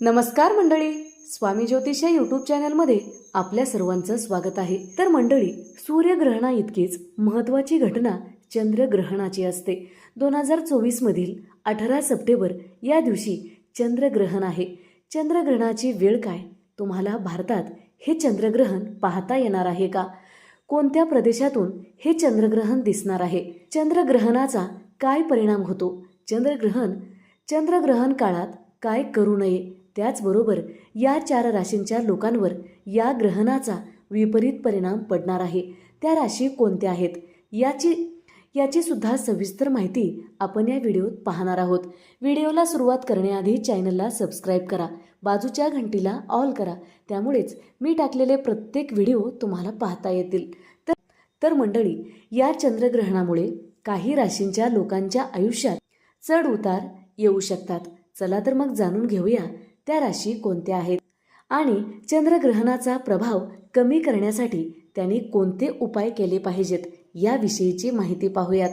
नमस्कार मंडळी. स्वामी ज्योतिष या युट्यूब चॅनलमध्ये आपल्या सर्वांचं स्वागत आहे. तर मंडळी सूर्यग्रहणा इतकीच महत्त्वाची घटना चंद्रग्रहणाची असते. दोन हजार चोवीसमधील अठरा सप्टेंबर या दिवशी चंद्रग्रहण आहे. चंद्रग्रहणाची वेळ काय? तुम्हाला भारतात हे चंद्रग्रहण पाहता येणार आहे का? कोणत्या प्रदेशातून हे चंद्रग्रहण दिसणार आहे? चंद्रग्रहणाचा काय परिणाम होतो? चंद्रग्रहण चंद्रग्रहण काळात काय करू नये? त्याचबरोबर या चार राशींच्या लोकांवर या ग्रहणाचा विपरीत परिणाम पडणार आहे. त्या राशी कोणत्या आहेत? याची याची सुद्धा सविस्तर माहिती आपण या व्हिडिओत पाहणार आहोत. व्हिडिओला सुरुवात करण्याआधी चॅनलला सबस्क्राईब करा. बाजूच्या घंटीला ऑल करा. त्यामुळेच मी टाकलेले प्रत्येक व्हिडिओ तुम्हाला पाहता येतील. तर तर मंडळी या चंद्रग्रहणामुळे काही राशींच्या लोकांच्या आयुष्यात चढ उतार येऊ शकतात. चला तर मग जाणून घेऊया त्या राशी कोणत्या आहेत? आणि चंद्रग्रहणाचा प्रभाव कमी करण्यासाठी त्यांनी कोणते उपाय केले पाहिजेत? याविषयीची माहिती पाहूयात.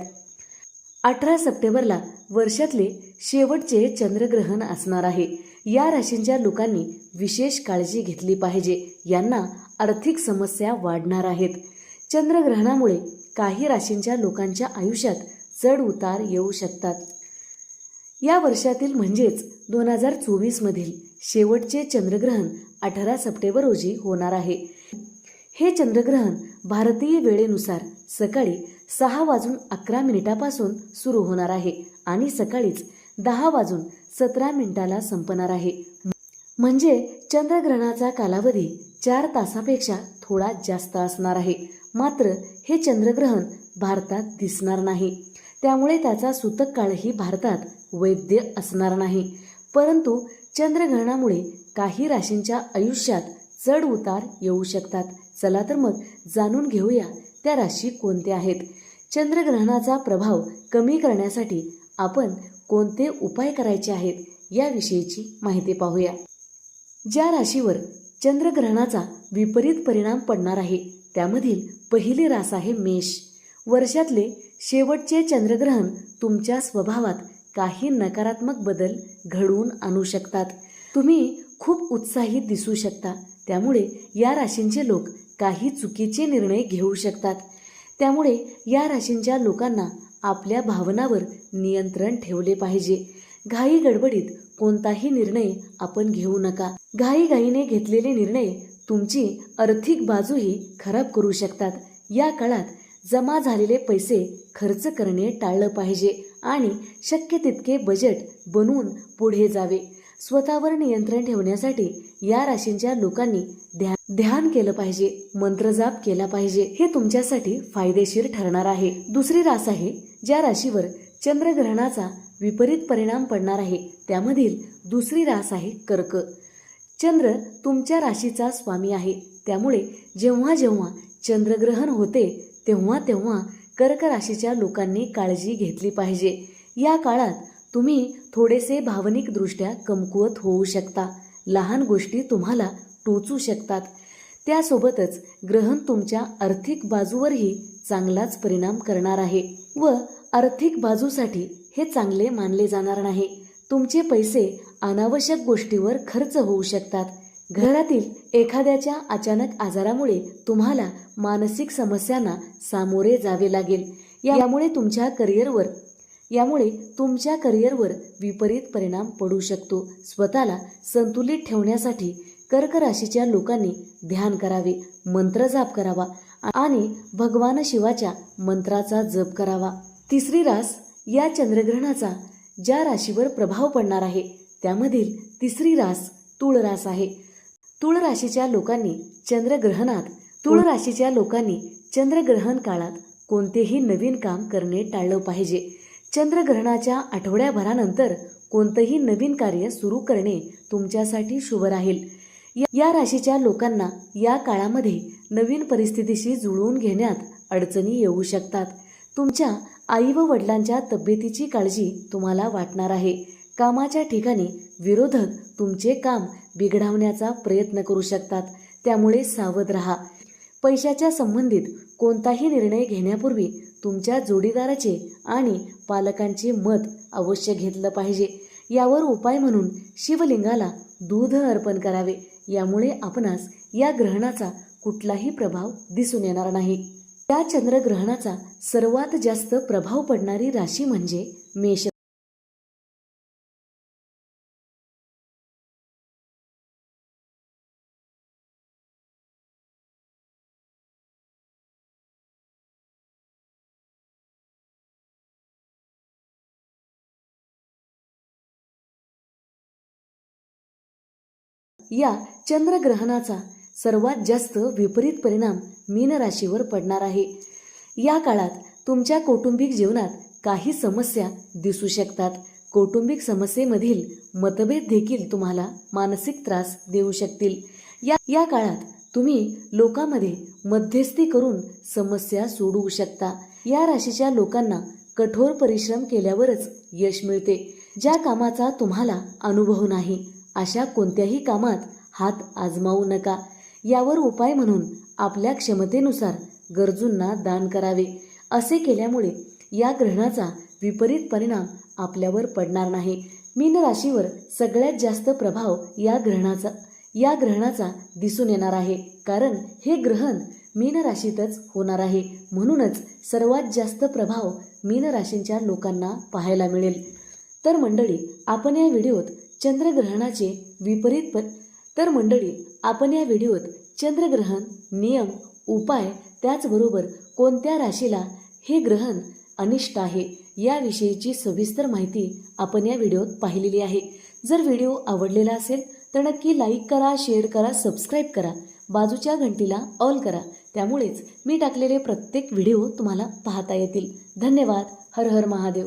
अठरा सप्टेंबरला वर्षातले शेवटचे चंद्रग्रहण असणार आहे. या राशींच्या लोकांनी विशेष काळजी घेतली पाहिजे. यांना आर्थिक समस्या वाढणार आहेत. चंद्रग्रहणामुळे काही राशींच्या लोकांच्या आयुष्यात चढ उतार येऊ शकतात. या वर्षातील म्हणजेच दोन हजार चोवीसमधील शेवटचे चंद्रग्रहण अठरा सप्टेंबर रोजी होणार आहे. हे चंद्रग्रहण भारतीय वेळेनुसार सकाळी सहा वाजून अकरा मिनिटापासून सुरू होणार आहे आणि सकाळीच दहा वाजून सतरा मिनिटाला संपणार आहे. म्हणजे चंद्रग्रहणाचा कालावधी चार तासापेक्षा थोडा जास्त असणार आहे. मात्र हे चंद्रग्रहण भारतात दिसणार नाही. त्यामुळे त्याचा सूतक काळही भारतात वैद्य असणार नाही. परंतु चंद्रग्रहणामुळे काही राशींच्या आयुष्यात चढ उतार येऊ शकतात. चला तर मग जाणून घेऊया त्या राशी कोणत्या आहेत. चंद्रग्रहणाचा प्रभाव कमी करण्यासाठी आपण कोणते उपाय करायचे आहेत याविषयीची माहिती पाहूया. ज्या राशीवर चंद्रग्रहणाचा विपरीत परिणाम पडणार आहे त्यामधील पहिली रास आहे मेष. वर्षातले शेवटचे चंद्रग्रहण तुमच्या स्वभावात काही नकारात्मक बदल घडवून आणू शकतात. तुम्ही खूप उत्साहित दिसू शकता. त्यामुळे या राशींचे लोक काही चुकीचे निर्णय घेऊ शकतात. त्यामुळे या राशींच्या लोकांना आपल्या भावनावर नियंत्रण ठेवले पाहिजे. घाई गडबडीत कोणताही निर्णय आपण घेऊ नका. घाई घाईने घेतलेले निर्णय तुमची आर्थिक बाजूही खराब करू शकतात. या काळात जमा झालेले पैसे खर्च करणे टाळलं पाहिजे आणि शक्य तितके बजेट बनवून पुढे जावे. स्वतःवर नियंत्रण ठेवण्यासाठी या राशींच्या लोकांनी ध्यान ध्यान केलं पाहिजे मंत्रजाप केला पाहिजे. हे तुमच्यासाठी फायदेशीर ठरणार आहे. दुसरी रास आहे ज्या राशीवर चंद्रग्रहणाचा विपरीत परिणाम पडणार आहे त्यामधील दुसरी रास आहे कर्क. चंद्र तुमच्या राशीचा स्वामी आहे. त्यामुळे जेव्हा जेव्हा चंद्रग्रहण होते तेव्हा तेव्हा कर्क राशीच्या लोकांनी काळजी घेतली पाहिजे. या काळात तुम्ही थोडेसे भावनिकदृष्ट्या कमकुवत होऊ शकता. लहान गोष्टी तुम्हाला टोचू शकतात. त्यासोबतच ग्रहण तुमच्या आर्थिक बाजूवरही चांगलाच परिणाम करणार आहे व आर्थिक बाजूसाठी हे चांगले मानले जाणार नाही. तुमचे पैसे अनावश्यक गोष्टीवर खर्च होऊ शकतात. घरातील एखाद्याच्या अचानक आजारामुळे तुम्हाला मानसिक समस्यांना सामोरे जावे लागेल. यामुळे तुमच्या करिअरवर यामुळे तुमच्या करिअरवर विपरीत परिणाम पडू शकतो. स्वतःला संतुलित ठेवण्यासाठी कर्क राशीच्या लोकांनी ध्यान करावे मंत्र जाप करावा आणि भगवान शिवाच्या मंत्राचा जप करावा. तिसरी रास या चंद्रग्रहणाचा ज्या राशीवर प्रभाव पडणार आहे त्यामधील तिसरी रास तुळ रास आहे. तुळ राशीच्या लोकांनी चंद्रग्रहणात तुळ राशीच्या लोकांनी चंद्रग्रहण काळात कोणतेही नवीन काम करणे टाळलं पाहिजे. चंद्रग्रहणाच्या आठवड्याभरानंतर कोणतंही नवीन कार्य सुरू करणे तुमच्यासाठी शुभ राहील. या राशीच्या लोकांना या काळामध्ये नवीन परिस्थितीशी जुळवून घेण्यात अडचणी येऊ शकतात. तुमच्या आई व वडिलांच्या तब्येतीची काळजी तुम्हाला वाटणार आहे. कामाच्या ठिकाणी विरोधक तुमचे काम बिघडवण्याचा प्रयत्न करू शकतात. त्यामुळे सावध राहा. पैशाच्या संबंधित कोणताही निर्णय घेण्यापूर्वी तुमच्या जोडीदाराचे आणि पालकांचे मत अवश्य घेतलं पाहिजे. यावर उपाय म्हणून शिवलिंगाला दूध अर्पण करावे. यामुळे आपणास या ग्रहणाचा कुठलाही प्रभाव दिसून येणार नाही. त्या चंद्रग्रहणाचा सर्वात जास्त प्रभाव पडणारी राशी म्हणजे मेष या चंद्रग्रहणाचा सर्वात जास्त विपरीत परिणाम मीन राशीवर पडणार आहे. या काळात तुमच्या कौटुंबिक जीवनात काही समस्या दिसू शकतात. कौटुंबिक समस्येमधील मतभेद देखील तुम्हाला मानसिक त्रास देऊ शकतील. या या काळात तुम्ही लोकांमध्ये मध्यस्थी करून समस्या सोडवू शकता. या राशीच्या लोकांना कठोर परिश्रम केल्यावरच यश मिळते. ज्या कामाचा तुम्हाला अनुभव नाही अशा कोणत्याही कामात हात आजमावू नका. यावर उपाय म्हणून आपल्या क्षमतेनुसार गरजूंना दान करावे. असे केल्यामुळे या ग्रहणाचा विपरीत परिणाम आपल्यावर पडणार नाही. मीन राशीवर सगळ्यात जास्त प्रभाव या ग्रहणाचा या ग्रहणाचा दिसून येणार आहे. कारण हे ग्रहण मीन राशीतच होणार आहे. म्हणूनच सर्वात जास्त प्रभाव मीन राशींच्या लोकांना पाहायला मिळेल. तर मंडळी आपण या व्हिडिओत चंद्रग्रहणाचे विपरीत पण तर मंडळी आपण या व्हिडिओत चंद्रग्रहण नियम उपाय त्याचबरोबर कोणत्या राशीला हे ग्रहण अनिष्ट आहे याविषयीची सविस्तर माहिती आपण या व्हिडिओत पाहिलेली आहे. जर व्हिडिओ आवडलेला असेल तर नक्की लाईक करा शेअर करा सबस्क्राईब करा बाजूच्या घंटीला ऑल करा. त्यामुळेच मी टाकलेले प्रत्येक व्हिडिओ तुम्हाला पाहता येतील. धन्यवाद. हर हर महादेव.